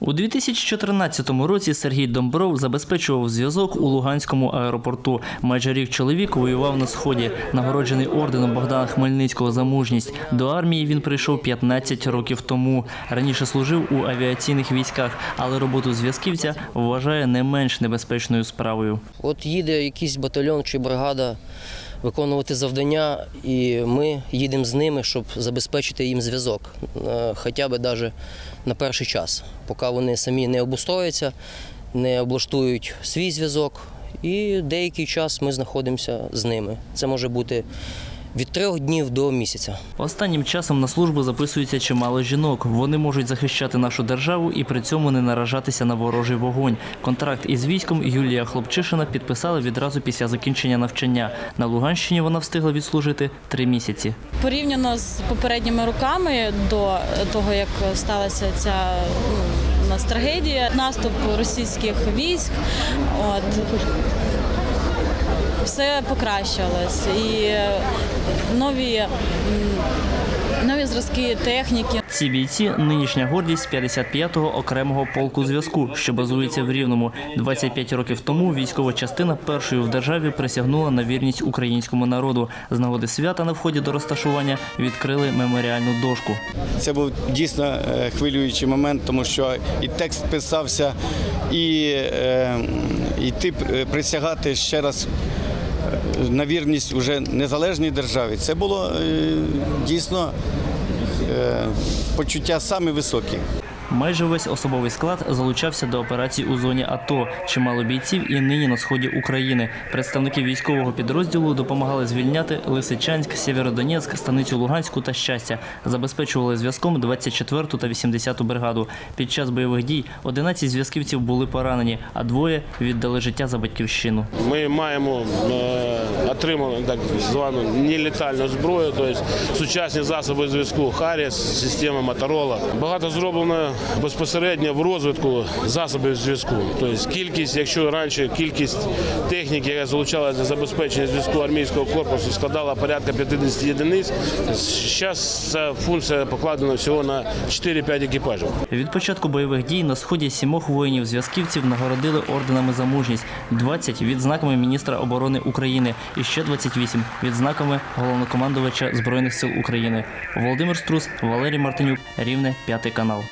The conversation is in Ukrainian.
У 2014 році Сергій Домбров забезпечував зв'язок у Луганському аеропорту. Майже рік чоловік воював на сході, нагороджений орденом Богдана Хмельницького за мужність. До армії він прийшов 15 років тому. Раніше служив у авіаційних військах, але роботу зв'язківця вважає не менш небезпечною справою. От їде якийсь батальйон чи бригада виконувати завдання, і ми їдемо з ними, щоб забезпечити їм зв'язок, е, хоча б навіть на перший час, поки вони самі не обустрояться, не облаштують свій зв'язок. І деякий час ми знаходимося з ними. Це може бути від трьох днів до місяця. Останнім часом на службу записується чимало жінок. Вони можуть захищати нашу державу і при цьому не наражатися на ворожий вогонь. Контракт із військом Юлія Хлопчишина підписала відразу після закінчення навчання. На Луганщині вона встигла відслужити три місяці. Порівняно з попередніми роками до того, як сталася ця ну, у нас трагедія, наступ російських військ, от, все покращилось. І е, нові, нові зразки техніки. Ці бійці нинішня гордість 55-го окремого полку зв'язку, що базується в Рівному. 25 років тому військова частина першою в державі присягнула на вірність українському народу. З нагоди свята на вході до розташування відкрили меморіальну дошку. Це був дійсно е, хвилюючий момент, тому що і текст писався, і, е, і ти е, присягати ще раз на вірність уже незалежній державі. Це було е, дійсно е, почуття саме високі. Майже весь особовий склад залучався до операцій у зоні АТО. Чимало бійців і нині на сході України. Представники військового підрозділу допомагали звільняти Лисичанськ, Сєвєродонецьк, станицю Луганську та щастя. Забезпечували зв'язком 24-ту та 80-ту бригаду. Під час бойових дій 11 зв'язківців були поранені, а двоє віддали життя за батьківщину. Ми маємо е, отриману так звану нелетальну зброю, тобто сучасні засоби зв'язку Харріс, система Моторола. Багато зроблено безпосередньо в розвитку засобів зв'язку. Тобто кількість, якщо раніше кількість техніки, яка залучалася для забезпечення зв'язку армійського корпусу, складала порядка 50 єдиниць, зараз ця функція покладена всього на 4-5 екіпажів. Від початку бойових дій на сході сімох воїнів-зв'язківців нагородили орденами за мужність, 20 – відзнаками міністра оборони України і ще 28 – відзнаками головнокомандувача Збройних сил України. Володимир Струс, Валерій Мартинюк, Рівне, П'ятий канал.